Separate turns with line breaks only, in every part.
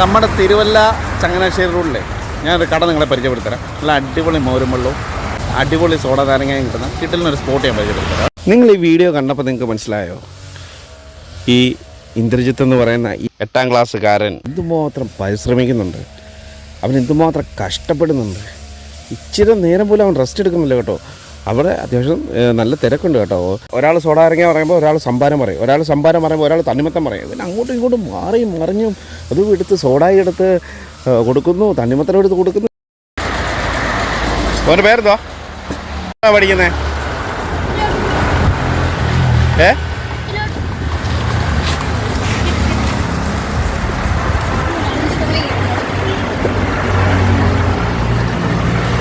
നമ്മുടെ തിരുവല്ല ചങ്ങനാശ്ശേരി റോഡിലെ ഞാനൊരു കട നിങ്ങളെ പരിചയപ്പെടുത്തരാം. നല്ല അടിപൊളി മോരും വെള്ളവും അടിപൊളി സോഡ നാരങ്ങയും കിട്ടുന്ന കിട്ടലിനൊരു സ്പോട്ട് ഞാൻ പരിചയപ്പെടുത്തരാം. നിങ്ങൾ ഈ വീഡിയോ കണ്ടപ്പോൾ നിങ്ങൾക്ക് മനസ്സിലായോ? ഈ ഇന്ദ്രജിത്ത് എന്ന് പറയുന്ന ഈ എട്ടാം ക്ലാസ്സുകാരൻ എന്തുമാത്രം പരിശ്രമിക്കുന്നുണ്ട്. അവൻ എന്തുമാത്രം കഷ്ടപ്പെടുന്നുണ്ട്. ഇച്ചിരി നേരം പോലും അവൻ റെസ്റ്റ് എടുക്കുന്നില്ല കേട്ടോ. അവിടെ അത്യാവശ്യം നല്ല തിരക്കുണ്ട് കേട്ടോ. ഒരാൾ ഇറങ്ങിയ പറയുമ്പോൾ ഒരാൾ സംഭാരം പറയും. ഒരാൾ സംഭാരം പറയുമ്പോൾ ഒരാൾ തണ്ണിമത്തം പറയും. പിന്നെ അങ്ങോട്ടും ഇങ്ങോട്ടും മാറിയും മറിഞ്ഞും അതും എടുത്ത് സോഡായി എടുത്ത് കൊടുക്കുന്നു തണ്ണിമത്തം എടുത്ത് കൊടുക്കുന്നു. അവന്റെ പേരെന്തോ പഠിക്കുന്നേ. ഏ?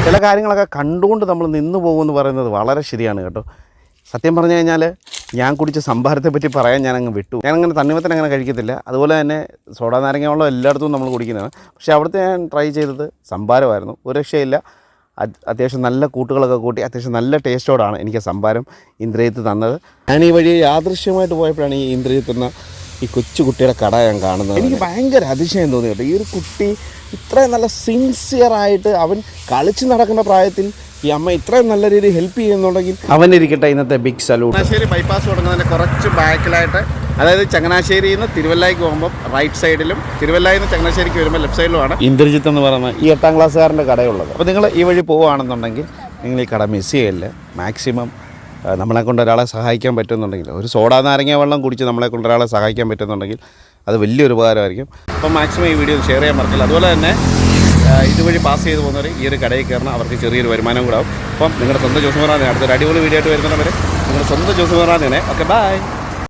ചില കാര്യങ്ങളൊക്കെ കണ്ടുകൊണ്ട് നമ്മൾ നിന്ന് പോകുമെന്ന് പറയുന്നത് വളരെ ശരിയാണ് കേട്ടോ. സത്യം പറഞ്ഞു കഴിഞ്ഞാൽ ഞാൻ കുടിച്ച സംഭാരത്തെ പറ്റി പറയാൻ ഞാൻ അങ്ങ് വിട്ടു. ഞാൻ അങ്ങനെ തണ്ണിമത്തൻ അങ്ങനെ കഴിക്കത്തില്ല. അതുപോലെ തന്നെ സോഡാ നാരങ്ങ വെള്ളം എല്ലായിടത്തും നമ്മൾ കുടിക്കുന്നതാണ്. പക്ഷേ അവിടുത്തെ ഞാൻ ട്രൈ ചെയ്തത് സംഭാരമായിരുന്നു. ഒരു രക്ഷയില്ല. അത് അത്യാവശ്യം നല്ല കൂട്ടുകളൊക്കെ കൂട്ടി അത്യാവശ്യം നല്ല ടേസ്റ്റോടാണ് എനിക്ക് സംഭാരം ഇന്ദ്രിയത്ത് തന്നത്. ഞാൻ ഈ വഴി യാദൃശ്യമായിട്ട് പോയപ്പോഴാണ് ഈ ഇന്ദ്രജിത്ത് എന്ന ഈ കൊച്ചു കുട്ടിയുടെ കട ഞാൻ കാണുന്നത് എനിക്ക് ഭയങ്കര അതിശയം തോന്നി കേട്ടോ. ഈ ഒരു കുട്ടി ഇത്രയും നല്ല സിൻസിയറായിട്ട് അവൻ കളിച്ച് നടക്കുന്ന പ്രായത്തിൽ ഈ അമ്മ ഇത്രയും നല്ല രീതിയിൽ ഹെൽപ്പ് ചെയ്യുന്നുണ്ടെങ്കിൽ അവനിരിക്കട്ടെ ഇന്നത്തെ ബിഗ് സലൂട്ട് ചങ്ങനാശ്ശേരി ബൈപ്പാസ് തുടങ്ങുന്നതിന്റെ കുറച്ച് ബാക്കിലായിട്ട് അതായത് ചങ്ങനാശ്ശേരി നിന്ന് തിരുവല്ലായിക്ക് പോകുമ്പോൾ റൈറ്റ് സൈഡിലും തിരുവല്ലായിൽ നിന്ന് ചങ്ങനാശ്ശേരിക്ക് വരുമ്പോൾ ലെഫ്റ്റ് സൈഡിലുമാണ് ഇന്ദ്രജിത്ത് എന്ന് പറയുന്ന ഈ എട്ടാം ക്ലാസ്സുകാരന്റെ കടയുള്ളത്. അപ്പോൾ നിങ്ങൾ ഈ വഴി പോവുകയാണെന്നുണ്ടെങ്കിൽ നിങ്ങൾ ഈ കട മിസ് ചെയ്യല്ലേ. മാക്സിമം നമ്മളെ കൊണ്ട് ഒരാളെ സഹായിക്കാൻ പറ്റുന്നുണ്ടെങ്കിൽ ഒരു സോഡാ നാരങ്ങ വെള്ളം കുടിച്ച് നമ്മളെ കൊണ്ട് ഒരാളെ സഹായിക്കാൻ പറ്റുന്നുണ്ടെങ്കിൽ അത് വലിയൊരു ഉപകാരമായിരിക്കും. അപ്പം മാക്സിമം ഈ വീഡിയോ ഷെയർ ചെയ്യാൻ മറക്കില്ല. അതുപോലെ തന്നെ ഇതുവഴി പാസ് ചെയ്ത് പോകുന്നവർ ഈ ഒരു കടയിൽ കയറണം. അവർക്ക് ചെറിയൊരു വരുമാനം കൂടാവും. അപ്പം നിങ്ങളുടെ സ്വന്തം ജോസ് ജോസുമറാണ് അടുത്തൊരു അടിപൊളി വീഡിയോ ആയിട്ട് വരുന്നവരെ നിങ്ങളുടെ സ്വന്തം ജോസ് ജോസുമറാണ് ഓക്കെ ബൈ